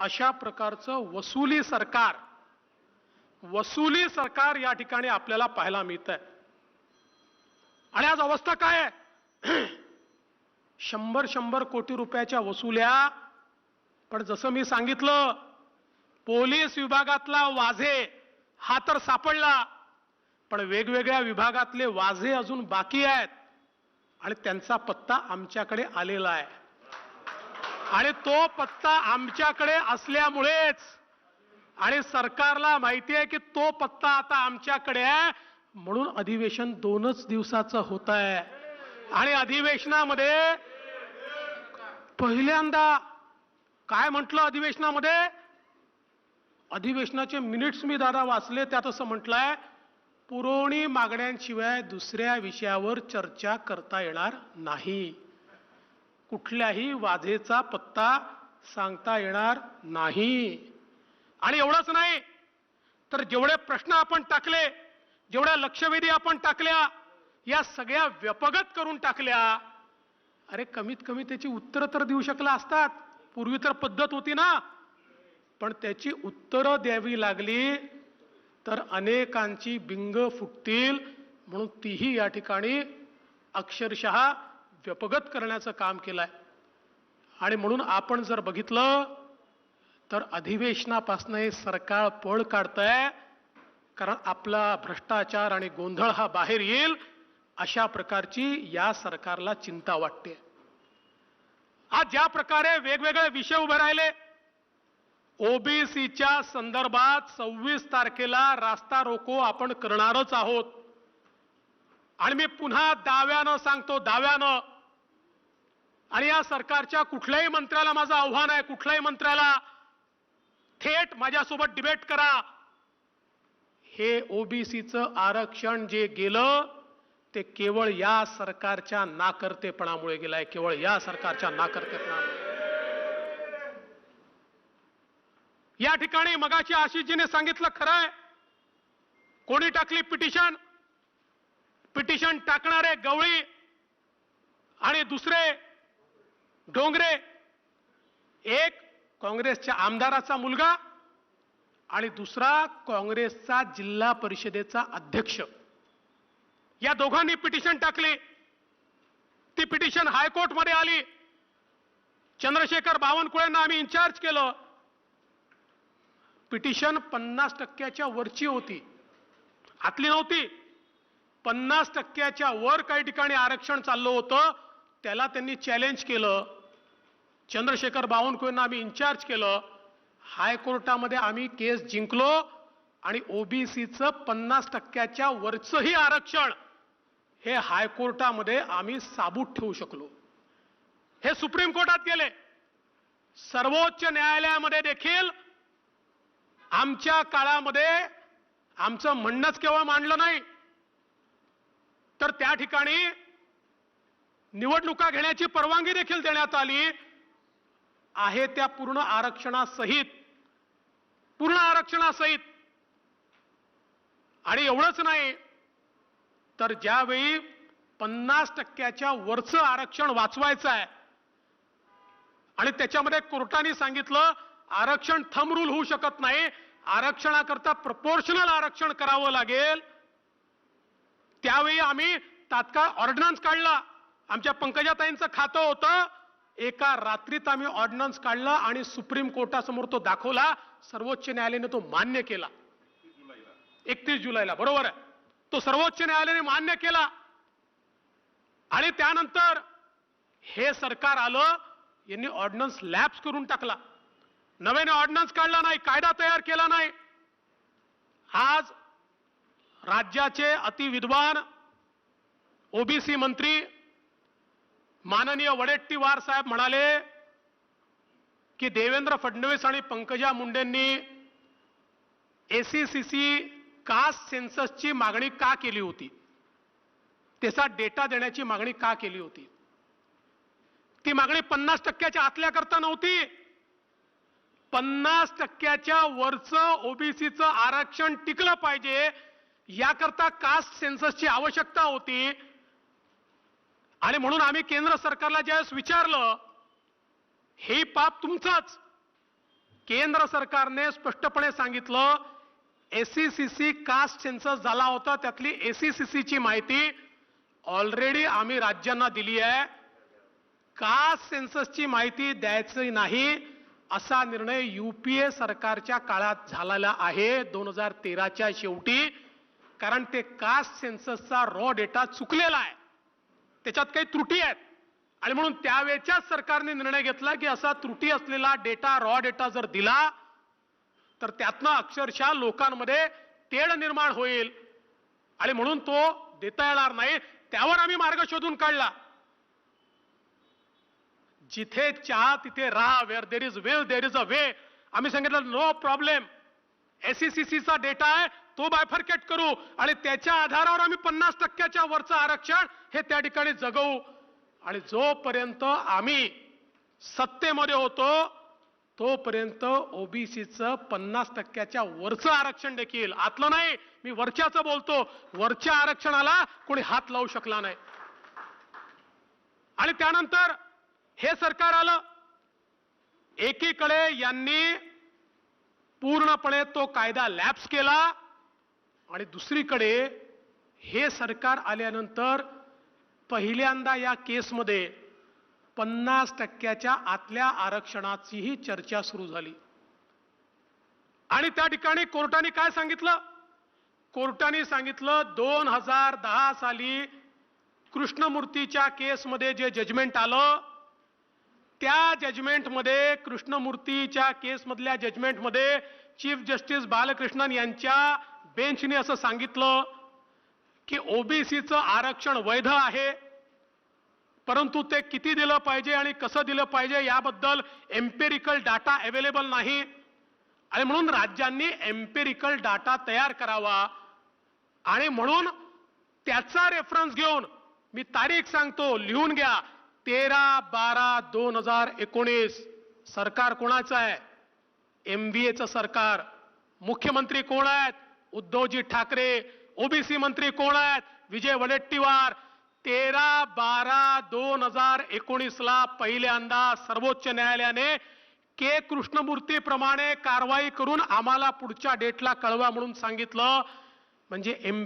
अशा प्रकारचं वसुली सरकार वसुली सरकार या ठिकाणी आपल्याला पाहायला मिळत आहे आणि आज अवस्था काय आहे? शंभर शंभर कोटी रुपयाच्या वसुल्या पण जसं मी सांगितलं पोलीस विभागातला वाझे हा तर सापडला पण वेगवेगळ्या विभागातले वाझे अजून बाकी आहेत आणि त्यांचा पत्ता आमच्याकडे आलेला आहे. आणि तो पत्ता आमच्याकडे असल्यामुळेच. आणि सरकारला माहिती आहे की तो पत्ता आता आमच्याकडे आहे. म्हणून अधिवेशन दोनच दिवसाचं होत आहे आणि अधिवेशनामध्ये पहिल्यांदा काय म्हटलं अधिवेशनामध्ये? अधिवेशनाचे मिनिट्स मी दादा वाचले त्यात असं म्हटलंय पुरवणी मागण्यांशिवाय दुसऱ्या विषयावर चर्चा करता येणार नाही. कुठल्याही वाझेचा पत्ता सांगता येणार नाही. आणि एवढंच नाही तर जेवढे प्रश्न आपण टाकले जेवढ्या लक्षवेधी आपण टाकल्या या सगळ्या व्यपगत करून टाकल्या अरे कमीत कमी त्याची उत्तरं तर देऊ शकला असतात. पूर्वी तर पद्धत होती ना. पण त्याची उत्तरं द्यावी लागली तर अनेकांची बिंग फुटतील. म्हणून तीही या ठिकाणी अक्षरशः व्यपगत करण्याचं काम केलं आहे आणि म्हणून आपण जर बघितलं तर अधिवेशनापासून हे सरकार पळ काढतंय कारण आपला भ्रष्टाचार आणि गोंधळ हा बाहेर येईल अशा प्रकारची या सरकारला चिंता वाटते. आज ज्या प्रकारे वेगवेगळे विषय उभे राहिले ओबीसीच्या संदर्भात सव्वीस तारखेला रास्ता रोको आपण करणारच आहोत. आणि मी पुन्हा दाव्यानं सांगतो दाव्यानं. आणि या सरकारच्या कुठल्याही मंत्र्याला माझं आव्हान आहे कुठल्याही मंत्र्याला थेट माझ्यासोबत डिबेट करा. हे ओबीसीचं आरक्षण जे गेलं ते केवळ या सरकारच्या नाकर्तेपणामुळे गेलंय केवळ या सरकारच्या नाकर्तेपणामुळे. या ठिकाणी मगाशी आशिषजीने सांगितलं खरं आहे कोणी टाकली पिटिशन? पिटिशन टाकणारे गवळी आणि दुसरे डोंगरे. एक काँग्रेसच्या आमदाराचा मुलगा आणि दुसरा काँग्रेसचा जिल्हा परिषदेचा अध्यक्ष. या दोघांनी पिटिशन टाकली. ती पिटिशन हायकोर्टमध्ये आली. चंद्रशेखर बावनकुळेंना आम्ही इन्चार्ज केलं. पिटिशन पन्नास टक्क्याच्या वरची होती. आतली नव्हती. पन्नास टक्क्याच्या वर काही ठिकाणी आरक्षण चाललं होतं त्याला त्यांनी चॅलेंज केलं. चंद्रशेखर बावनकुळेंना आम्ही इन्चार्ज केलं. हायकोर्टामध्ये आम्ही केस जिंकलो आणि ओबीसीचं पन्नास टक्क्याच्या वरचंही आरक्षण हे हायकोर्टामध्ये आम्ही साबूत ठेवू शकलो. हे सुप्रीम कोर्टात गेले. सर्वोच्च न्यायालयामध्ये देखील आमच्या काळामध्ये आमचं म्हणणंच केवळ मांडलं नाही. तर त्या ठिकाणी निवडणुका घेण्याची परवानगी देखील देण्यात आली. आहे त्या पूर्ण आरक्षणासहित पूर्ण आरक्षणासहित. आणि एवढंच नाही तर ज्यावेळी पन्नास टक्क्याच्या वरचं आरक्षण वाचवायचं आहे आणि त्याच्यामध्ये कोर्टाने सांगितलं आरक्षण थंब रूल होऊ शकत नाही आरक्षणाकरता प्रपोर्शनल आरक्षण करावं लागेल त्यावेळी आम्ही तात्काळ ऑर्डिनन्स काढला. आमच्या पंकजाताईंचं खातं होतं. एका रात्रीत आम्ही ऑर्डनन्स काढला आणि सुप्रीम कोर्टासमोर तो दाखवला. सर्वोच्च न्यायालयाने तो मान्य केला. एकतीस जुलैला बरोबर आहे. तो सर्वोच्च न्यायालयाने मान्य केला. आणि त्यानंतर हे सरकार आलं यांनी ऑर्डिनन्स लॅप्स करून टाकला. नव्याने ऑर्डिनन्स काढला नाही कायदा तयार केला नाही. आज राज्याचे अतिविद्वान ओबीसी मंत्री माननीय वडेट्टीवार साहेब म्हणाले की देवेंद्र फडणवीस आणि पंकजा मुंडेंनी एसीसीसी कास्ट सेन्ससची मागणी का केली होती? त्याचा डेटा देण्याची मागणी का केली होती? ती मागणी पन्नास टक्क्याच्या आतल्या करता नव्हती. पन्नास टक्क्याच्या वरचं ओबीसीचं आरक्षण टिकलं पाहिजे. याकरता कास्ट सेन्ससची आवश्यकता होती. आणि म्हणून आम्ही केंद्र सरकारला ज्यावेळेस विचारलं हे पाप तुमचंच. केंद्र सरकारने स्पष्टपणे सांगितलं एसीसीसी कास्ट सेन्सस झाला होता त्यातली एसीसीसी ची माहिती ऑलरेडी आम्ही राज्यांना दिली आहे. कास्ट सेन्ससची माहिती द्यायची नाही असा निर्णय युपीए सरकारच्या काळात झालेला आहे दोन हजार तेराच्या शेवटी. कारण ते कास्ट सेन्ससचा रॉ डेटा चुकलेला आहे. त्याच्यात काही त्रुटी आहेत. आणि म्हणून त्यावेळच्याच सरकारने निर्णय घेतला की असा त्रुटी असलेला डेटा रॉ डेटा जर दिला तर त्यातनं अक्षरशः लोकांमध्ये तेढ निर्माण होईल. आणि म्हणून तो देता येणार नाही. त्यावर आम्ही मार्ग शोधून काढला. जिथे चहा तिथे राहा where there is will there is a way आम्ही सांगितलं नो प्रॉब्लेम एसईसीसीचा डेटा आहे. तो बायफर्केट करू आणि त्याच्या आधारावर आम्ही पन्नास टक्क्याच्या वरचं आरक्षण हे त्या ठिकाणी जगवू. आणि जोपर्यंत आम्ही सत्तेमध्ये होतो तोपर्यंत ओबीसीचं पन्नास टक्क्याच्या वरचं आरक्षण देखील. आतलं नाही मी वरच्याचं बोलतो. वरच्या आरक्षणाला कोणी हात लावू शकला नाही. आणि त्यानंतर हे सरकार आलं. एकीकडे यांनी पूर्णपणे तो कायदा लॅप्स केला. आणि दुसरीकडे हे सरकार आल्यानंतर पहिल्यांदा या केसमध्ये पन्नास टक्क्याच्या आतल्या आरक्षणाचीही चर्चा सुरू झाली. आणि त्या ठिकाणी कोर्टाने काय सांगितलं? कोर्टाने सांगितलं दोन हजार दहा साली कृष्णमूर्तीच्या केसमध्ये जे जजमेंट आलं त्या जजमेंटमध्ये कृष्णमूर्तीच्या केसमधल्या जजमेंटमध्ये चीफ जस्टिस बालकृष्णन यांच्या बेंचने असं सांगितलं की ओबीसीचं आरक्षण वैध आहे परंतु ते किती दिलं पाहिजे आणि कसं दिलं पाहिजे याबद्दल एम्पेरिकल डाटा अवेलेबल नाही. आणि म्हणून राज्यांनी एम्पेरिकल डाटा तयार करावा. आणि म्हणून त्याचा रेफरन्स घेऊन मी तारीख सांगतो लिहून घ्या. तेरा बारा दोन हजार एकोणीस. सरकार कोणाचं आहे? एमबीएचं सरकार. मुख्यमंत्री कोण आहेत? उद्धवजी ठाकरे ओबीसी मंत्री कोण आहेत? विजय वडेट्टीवार. तेरा बारा दोन हजार एकोणीसला पहिल्यांदा सर्वोच्च न्यायालयाने के. कृष्णमूर्ती प्रमाणे कारवाई करून आम्हाला पुढच्या डेटला कळवा म्हणून सांगितलं. म्हणजे एम